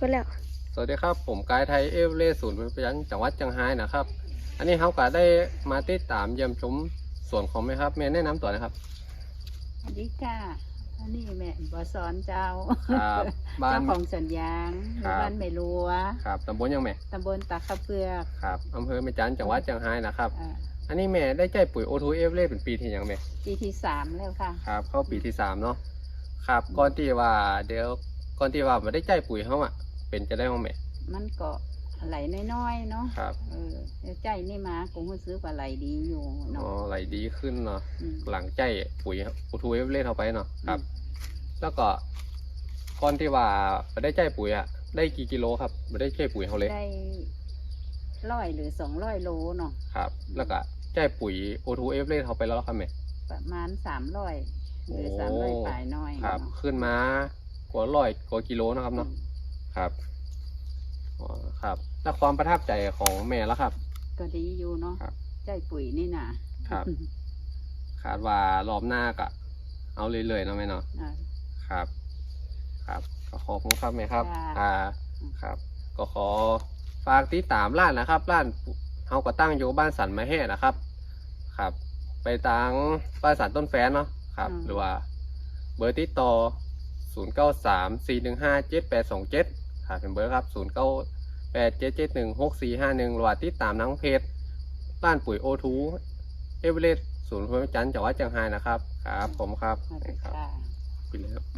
ก็แล้ว สวัสดีครับ ผมกายไทยเอเวอเรสต์ศูนย์ประจังจังหวัดเชียงรายนะครับ อันนี้เขาก็ได้มาติดตามเยี่ยมชมสวนของแม่ครับแม่แนะนำตัวนะครับสวัสดีค่ะอันนี้แม่บอสอนเจ้าครับบ้านเจ้าของสวนยางหครัมู่บบ้านเมลัวครับตำบลยังแม่ตำบลตาข้าวเปลือกครับอำเภอแม่จันจังหวัดเชียงรายนะครับอ่าอันนี้แม่ได้ใจปุ๋ยโอทูเอเวอเรสต์เป็นปีที่ยังแม่ปีที่สามแล้วค่ะครับเข้าปีที่สามเนาะครับก่อนที่ว่าเดี๋ยวก่อนที่ว่าไม่ได้ใจปุ๋ยเขาอะ เป็นจะได้ของแม่มันก็ไหลน้อยๆเนาะครับเออเดี๋ยวใจนี่มากูรู้สึกว่าไหลดีอยู่อ๋เนาะอไหลดีขึ้นเนาะมหลังใจปุ๋ยโอทูเอเวอเรสต์เข้าไปเนาะครับอืมแล้วก็ก่อนที่ว่าไม่ได้ใจปุ๋ยอะได้กี่กิโลครับไม่ได้ใจปุ๋ยเขาเลยได้ร้อยหรือสองร้อยโลเนาะครับ แล้วก็ใจปุ๋ยโอทูเอเวอเรสต์เขาไปแล้วครับแม่ ประมาณสามร้อยหรือโอ้ สามร้อยปลายน้อยครับ เนาะขึ้นมากว่าร้อยกว่ากิโลนะครับเนาะ ครับอ๋อครับ แล้วความประทับใจของแม่แล้วครับ ก็ดีอยู่เนาะครับ ใจปุ๋ยนี่นะครับ คาดว่ารอบหน้าก็เอาเรื่อยๆเนาะแม่เนาะอ่า ครับ ครับก็ขอบคุณครับแม่ครับ ค่ะอ่าครับ ก็ขอฝากติดตามร้านนะครับร้านเฮาก็ตั้งอยู่บ้านสันมะแห่นะครับ ครับ ไปทางบ้านสันต้นแฟนเนาะครับหรือว่า เบอร์ติดต่อ 0 9 3 4 1 5 7 8 2 7 ค่ะเป็นเบอร์ครับ0 9 8 7 7 1 6 4 5 1หรือว่าติดตามทางเพจร้านปุ๋ยโอทูเอเวอเรสต์ศูนย์พมจันทร์จังหวัดเชียงรายนะครับ ครับ ผมครับสวัสดีครับค่ะไปเลยครับ